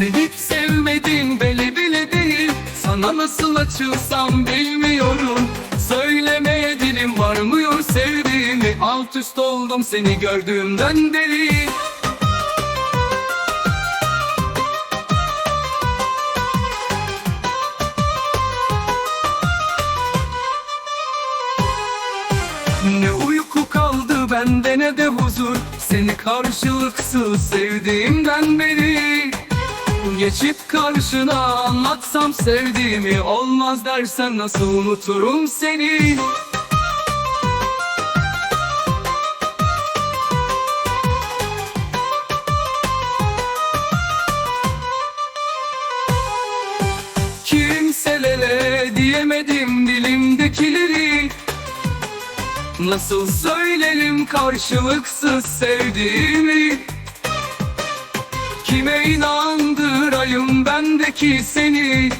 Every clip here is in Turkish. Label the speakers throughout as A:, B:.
A: Sevip sevmedin bile bile değil. Sana nasıl açılsam bilmiyorum. Söylemeye dilim varmıyor sevdiğimi. Alt üst oldum seni gördüğümden beri. Ne uyku kaldı bende ne de huzur. Seni karşılıksız sevdiğimden beri Geçip karşına anlatsam sevdiğimi Olmaz dersen nasıl unuturum seni? Kimselere diyemedim dilimdekileri. Nasıl söylerim karşılıksız sevdiğimi? Kime inandırayım bendeki seni.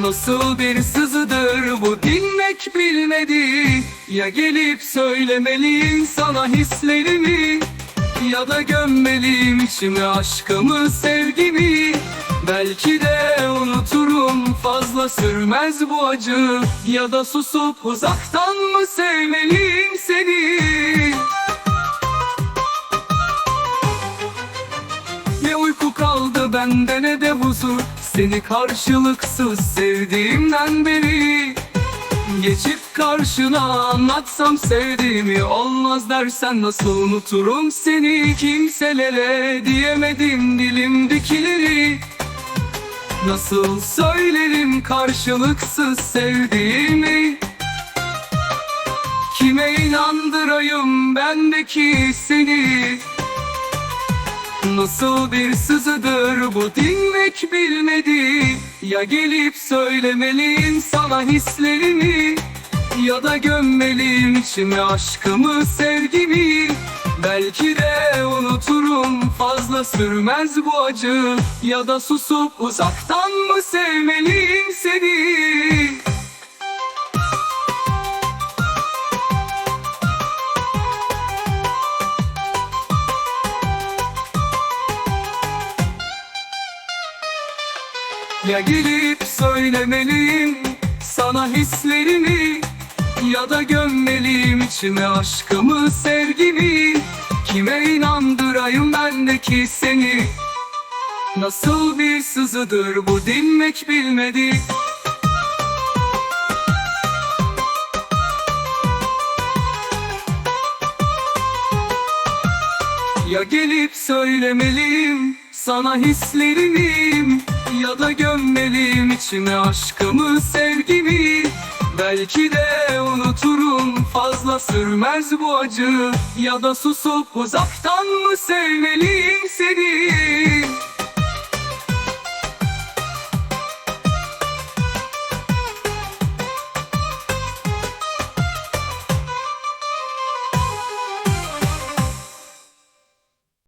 A: Nasıl bir sızıdır bu dinmek bilmedi. Ya gelip söylemeliyim sana hislerimi? Ya da gömmeliyim içime aşkımı sevgimi? Belki de unuturum fazla sürmez bu acı. Ya da susup uzaktan mı sevmeliyim bende ne de huzur. Seni karşılıksız sevdiğimden beri Geçip karşına anlatsam sevdiğimi Olmaz dersen nasıl unuturum seni? Kimselere diyemedim dilimdekileri Nasıl söylerim karşılıksız sevdiğimi? Kime inandırayım bendeki seni Nasıl bir sızıdır bu dinmek bilmedi. Ya gelip söylemeliyim sana hislerimi Ya da gömmeliyim içime aşkımı sevgimi. Belki de unuturum fazla sürmez bu acı Ya da susup uzaktan mı sevmeliyim Ya gelip söylemeliyim sana hislerimi Ya da gömmeliyim içime aşkımı sevgimi. Kime inandırayım bendeki seni? Nasıl bir sızıdır bu dinmek bilmedi. Ya gelip söylemeliyim sana hislerimi Ya da gömmeliyim içime aşkımı sevgimi. Belki de unuturum fazla sürmez bu acı. Ya da susup uzaktan mı sevmeliyim seni